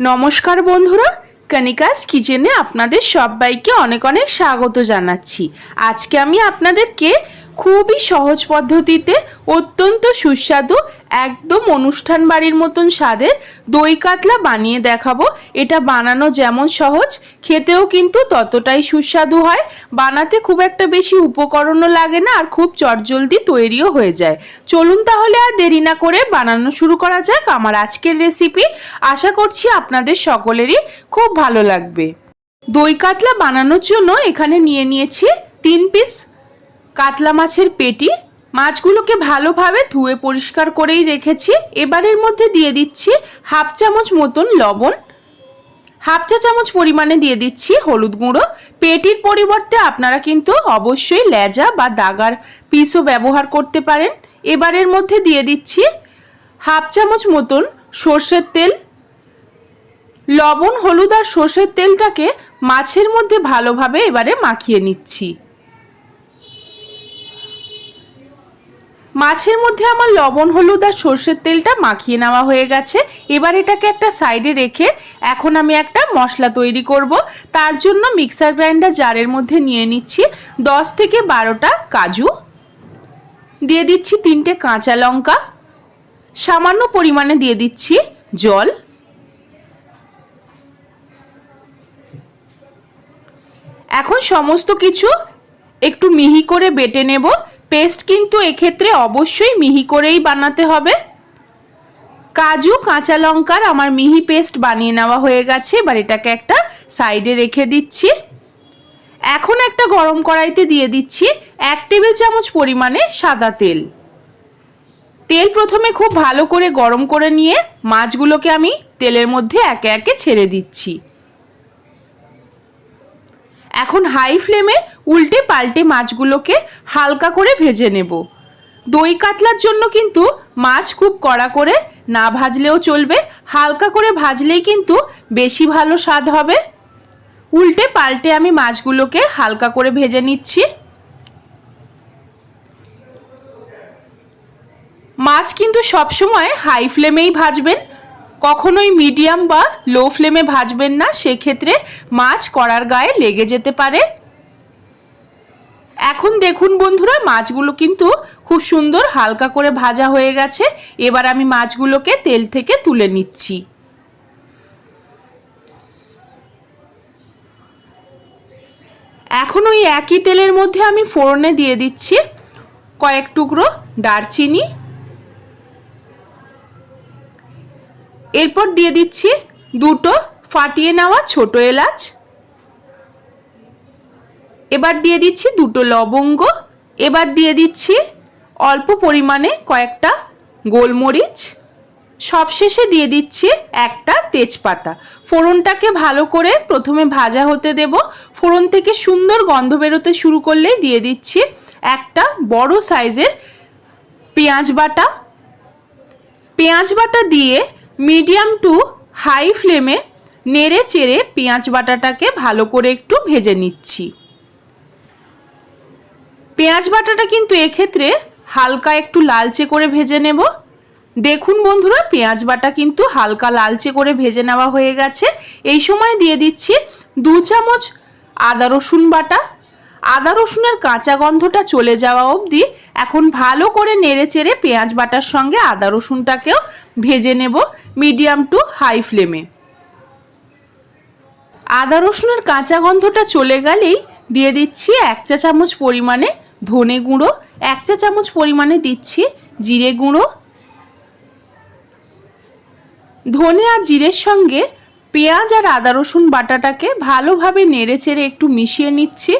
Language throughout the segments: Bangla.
নমস্কার বন্ধুরা কনিকাস কিচেনে আপনাদের সবাইকে অনেক অনেক স্বাগত জানাচ্ছি। আজকে আমি আপনাদেরকে খুবই সহজ পদ্ধতিতে অত্যন্ত সুস্বাদু একদম অনুষ্ঠান বাড়ির মতন স্বাদের দই কাতলা বানিয়ে দেখাবো। এটা বানানো যেমন সহজ, খেতেও কিন্তু ততটাই সুস্বাদু হয়। বানাতে খুব একটা বেশি উপকরণও লাগে না আর খুব চটজলদি তৈরিও হয়ে যায়। চলুন তাহলে আর দেরি না করে বানানো শুরু করা যাক আমার আজকের রেসিপি আশা করছি আপনাদের সকলেরই খুব ভালো লাগবে। দই কাতলা বানানোর জন্য এখানে নিয়ে নিয়েছি তিন পিস কাতলা মাছের পেটি মাছগুলোকে ভালোভাবে ধুয়ে পরিষ্কার করেই রেখেছি। এবারের মধ্যে দিয়ে দিচ্ছি হাফ চামচ মতন লবণ, হাফ চা চামচ পরিমাণে দিয়ে দিচ্ছি হলুদ গুঁড়ো। পেটির পরিবর্তে আপনারা কিন্তু অবশ্যই লেজা বা দাগার পিসও ব্যবহার করতে পারেন। এবারের মধ্যে দিয়ে দিচ্ছি হাফ চামচ মতন সর্ষের তেল। লবণ, হলুদ আর সর্ষের তেলটাকে মাছের মধ্যে ভালোভাবে এবারে মাখিয়ে নিচ্ছি। মাছের মধ্যে আমার লবণ, হলুদ আর সর্ষের তেলটা মাখিয়ে নেওয়া হয়ে গেছে। এবার এটাকে একটা সাইডে রেখে এখন আমি একটা মশলা তৈরি করব। তার জন্য মিক্সার গ্রাইন্ডার জারের মধ্যে নিয়ে নিচ্ছি দশ থেকে বারোটা কাজু। দিয়ে দিচ্ছি তিনটে কাঁচা লঙ্কা। সামান্য পরিমাণে দিয়ে দিচ্ছি জল। এখন সমস্ত কিছু একটু মিহি করে বেটে নেব। পেস্ট কিন্তু এক্ষেত্রে অবশ্যই মিহি করেই বানাতে হবে। কাজু, কাঁচা লঙ্কার আমার মিহি পেস্ট বানিয়ে নেওয়া হয়ে গেছে। এবার এটাকে একটা সাইডে রেখে দিচ্ছি। এখন একটা গরম কড়াইতে দিয়ে দিচ্ছি এক টেবিল চামচ পরিমাণে সাদা তেল। তেল প্রথমে খুব ভালো করে গরম করে নিয়ে মাছগুলোকে আমি তেলের মধ্যে একে একে ছেড়ে দিচ্ছি। এখন হাই ফ্লেমে উল্টে পাল্টে মাছগুলোকে হালকা করে ভেজে নেব। দই কাতলার জন্য কিন্তু মাছ খুব কড়া করে না ভাজলেও চলবে, হালকা করে ভাজলেই কিন্তু বেশি ভালো স্বাদ হবে। উল্টে পাল্টে আমি মাছগুলোকে হালকা করে ভেজে নিচ্ছি। মাছ কিন্তু সবসময় হাই ফ্লেমেই ভাজবেন। কখনোই মিডিয়াম বা লো ফ্লেমে ভাজবেন না, সেক্ষেত্রে মাছ কড়ার গায়ে লেগে যেতে পারে। এখন দেখুন বন্ধুরা, মাছগুলো কিন্তু খুব সুন্দর হালকা করে ভাজা হয়ে গেছে। এবার আমি মাছগুলোকে তেল থেকে তুলে নিচ্ছি। এখন ওই একই তেলের মধ্যে আমি ফোড়নে দিয়ে দিচ্ছি কয়েক টুকরো দারচিনি। এরপর দিয়ে দিচ্ছি দুটো ফাটিয়ে নেওয়া ছোট এলাচ। এবার দিয়ে দিচ্ছি দুটো লবঙ্গ। এবার দিয়ে দিচ্ছি অল্প পরিমাণে কয়েকটা গোলমরিচ। সবশেষে দিয়ে দিচ্ছি একটা তেজপাতা। ফোড়নটাকে ভালো করে প্রথমে ভাজা হতে দেব। ফোড়ন থেকে সুন্দর গন্ধ বেরোতে শুরু করলেই দিয়ে দিচ্ছি একটা বড় সাইজের পেঁয়াজ বাটা। পেঁয়াজ বাটা দিয়ে মিডিয়াম টু হাই ফ্লেমে নেড়ে চেড়ে পেঁয়াজ বাটাটাকে ভালো করে একটু ভেজে নিচ্ছি। পেঁয়াজ বাটাটা কিন্তু এক্ষেত্রে হালকা একটু লালচে করে ভেজে নেব। দেখুন বন্ধুরা, পেঁয়াজ বাটা কিন্তু হালকা লালচে করে ভেজে নেওয়া হয়ে গেছে। এই সময় দিয়ে দিচ্ছি দু চামচ আদা রসুন বাটা আদা রসুনের কাঁচা গন্ধটা চলে যাওয়া অবধি এখন ভালো করে নেড়ে চেড়ে পেঁয়াজ বাটার সঙ্গে আদা রসুনটাকেও ভেজে নেব মিডিয়াম টু হাই ফ্লেমে। আদা রসুনের কাঁচা গন্ধটা চলে গেলেই দিয়ে দিচ্ছি এক চা চামচ পরিমাণে ধনে গুঁড়ো, এক চা চামচ পরিমাণে দিচ্ছি জিরে গুঁড়ো। ধনে আর জিরের সঙ্গে পেঁয়াজ আর আদা রসুন বাটাটাকে ভালোভাবে নেড়ে চেড়ে একটু মিশিয়ে নিচ্ছি।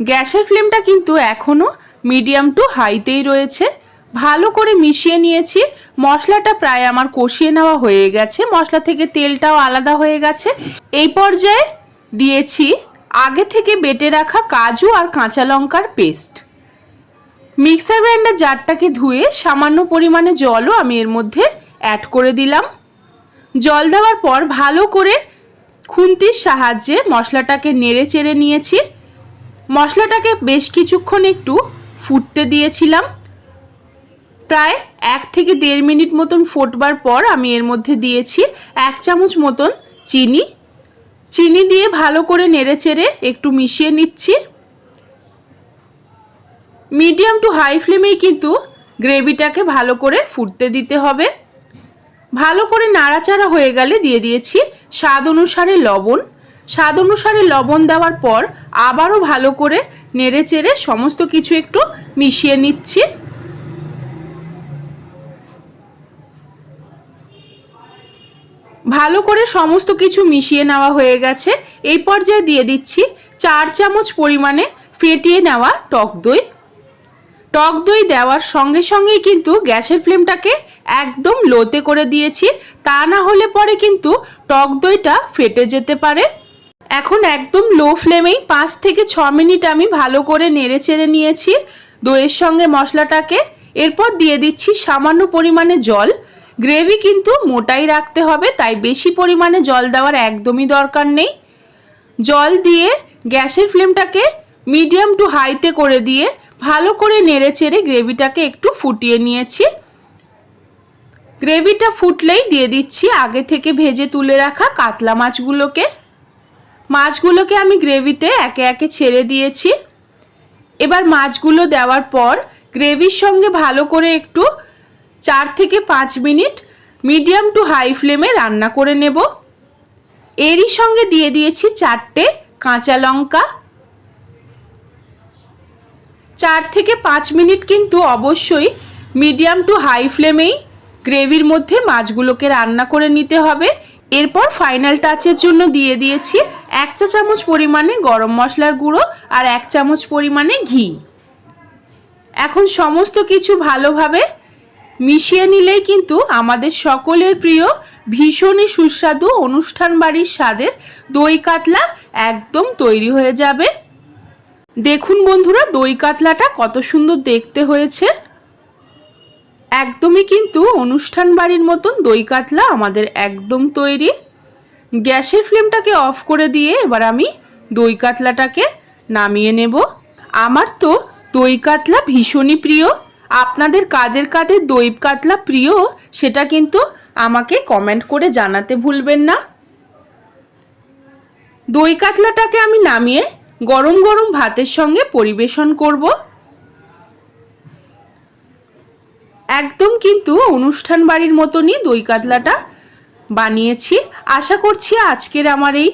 গ্যাসের ফ্লেমটা কিন্তু এখনও মিডিয়াম টু হাইতেই রয়েছে। ভালো করে মিশিয়ে নিয়েছি। মশলাটা প্রায় আমার কষিয়ে নেওয়া হয়ে গেছে। মশলা থেকে তেলটাও আলাদা হয়ে গেছে। এই পর্যায়ে দিয়েছি আগে থেকে বেটে রাখা কাজু আর কাঁচা লঙ্কার পেস্ট। মিক্সার গ্রাইন্ডার জারটাকে ধুয়ে সামান্য পরিমাণে জলও আমি এর মধ্যে অ্যাড করে দিলাম। জল দেওয়ার পর ভালো করে খুন্তির সাহায্যে মশলাটাকে নেড়ে চেড়ে নিয়েছি। মশলাটাকে বেশ কিছুক্ষণ একটু ফুটতে দিয়েছিলাম। প্রায় এক থেকে দেড় মিনিট মতন ফোটবার পর আমি এর মধ্যে দিয়েছি এক চামচ মতন চিনি। চিনি দিয়ে ভালো করে নেড়ে চেড়ে একটু মিশিয়ে নিচ্ছি। মিডিয়াম টু হাই ফ্লেমেই কিন্তু গ্রেভিটাকে ভালো করে ফুটতে দিতে হবে। ভালো করে নাড়াচাড়া হয়ে গেলে দিয়ে দিয়েছি স্বাদ অনুসারে লবণ। স্বাদ অনুসারে লবণ দেওয়ার পর আবারও ভালো করে নেড়ে চেড়ে সমস্ত কিছু একটু মিশিয়ে নিচ্ছি। ভালো করে সমস্ত কিছু মিশিয়ে নেওয়া হয়ে গেছে। এই পর্যায়ে দিয়ে দিচ্ছি চার চামচ পরিমাণে ফেটিয়ে নেওয়া টক দই। টক দই দেওয়ার সঙ্গে সঙ্গেই কিন্তু গ্যাসের ফ্লেমটাকে একদম লোতে করে দিয়েছি। তা না হলে পরে কিন্তু টক দইটা ফেটে যেতে পারে। এখন একদম লো ফ্লেমেই পাঁচ থেকে ছ মিনিট আমি ভালো করে নেড়ে চেড়ে নিয়েছি দইয়ের সঙ্গে মশলাটাকে। এরপর দিয়ে দিচ্ছি সামান্য পরিমাণে জল। গ্রেভি কিন্তু মোটাই রাখতে হবে, তাই বেশি পরিমাণে জল দেওয়ার একদমই দরকার নেই। জল দিয়ে গ্যাসের ফ্লেমটাকে মিডিয়াম টু হাইতে করে দিয়ে ভালো করে নেড়ে চেড়ে গ্রেভিটাকে একটু ফুটিয়ে নিয়েছি। গ্রেভিটা ফুটলেই দিয়ে দিচ্ছি আগে থেকে ভেজে তুলে রাখা কাতলা মাছগুলোকে। মাছগুলোকে আমি গ্রেভিতে একে একে ছেড়ে দিয়েছি। এবার মাছগুলো দেওয়ার পর গ্রেভির সঙ্গে ভালো করে একটু চার থেকে পাঁচ মিনিট মিডিয়াম টু হাই ফ্লেমে রান্না করে নেব। এরই সঙ্গে দিয়ে দিয়েছি চারটে কাঁচা লঙ্কা। চার থেকে পাঁচ মিনিট কিন্তু অবশ্যই মিডিয়াম টু হাই ফ্লেমেই গ্রেভির মধ্যে মাছগুলোকে রান্না করে নিতে হবে। এরপর ফাইনাল টাচের জন্য দিয়ে দিয়েছি এক চা চামচ পরিমাণে গরম মশলার গুঁড়ো আর এক চামচ পরিমাণে ঘি। এখন সমস্ত কিছু ভালোভাবে মিশিয়ে নিলেই কিন্তু আমাদের সকলের প্রিয় ভীষণই সুস্বাদু অনুষ্ঠান বাড়ির স্বাদের দই কাতলা একদম তৈরি হয়ে যাবে। দেখুন বন্ধুরা, দই কাতলাটা কত সুন্দর দেখতে হয়েছে। একদমই কিন্তু অনুষ্ঠান বাড়ির মতন দই কাতলা আমাদের একদম তৈরি। গ্যাসের ফ্লেমটাকে অফ করে দিয়ে এবার আমি দই কাতলাটাকে নামিয়ে নেব। আমার তো দই কাতলা ভীষণই প্রিয়। আপনাদের কাদের কাদের দই কাতলা প্রিয় সেটা কিন্তু আমাকে কমেন্ট করে জানাতে ভুলবেন না। দই কাতলাটাকে আমি নামিয়ে গরম গরম ভাতের সঙ্গে পরিবেশন করব। একদম কিন্তু অনুষ্ঠান বাড়ির মতনই দই কাতলাটা বানিয়েছি। আশা করছি আজকের আমার এই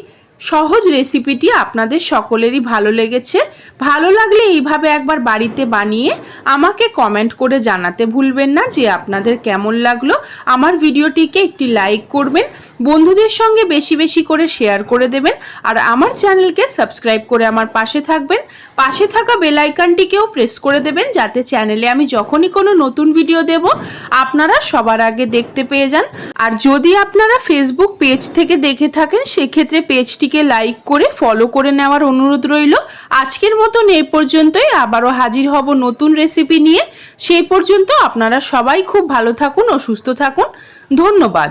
সহজ রেসিপিটি আপনাদের সকলেরই ভালো লেগেছে। ভালো লাগলে এইভাবে একবার বাড়িতে বানিয়ে আমাকে কমেন্ট করে জানাতে ভুলবেন না যে আপনাদের কেমন লাগল। আমার ভিডিওটিকে একটি লাইক করবেন, বন্ধুদের সঙ্গে বেশি বেশি করে শেয়ার করে দেবেন, আর আমার চ্যানেলকে সাবস্ক্রাইব করে আমার পাশে থাকবেন। পাশে থাকা বেল আইকনটিকেও প্রেস করে দেবেন, যাতে চ্যানেলে আমি যখনই কোনো নতুন ভিডিও দেব, আপনারা সবার আগে দেখতে পেয়ে যান। আর যদি আপনারা ফেসবুক পেজ থেকে দেখে থাকেন, সেক্ষেত্রে পেজটিকে লাইক করে ফলো করে নেওয়ার অনুরোধ রইল। আজকের মতন এই পর্যন্তই। আবারও হাজির হব নতুন রেসিপি নিয়ে। সেই পর্যন্ত আপনারা সবাই খুব ভালো থাকুন ও সুস্থ থাকুন। ধন্যবাদ।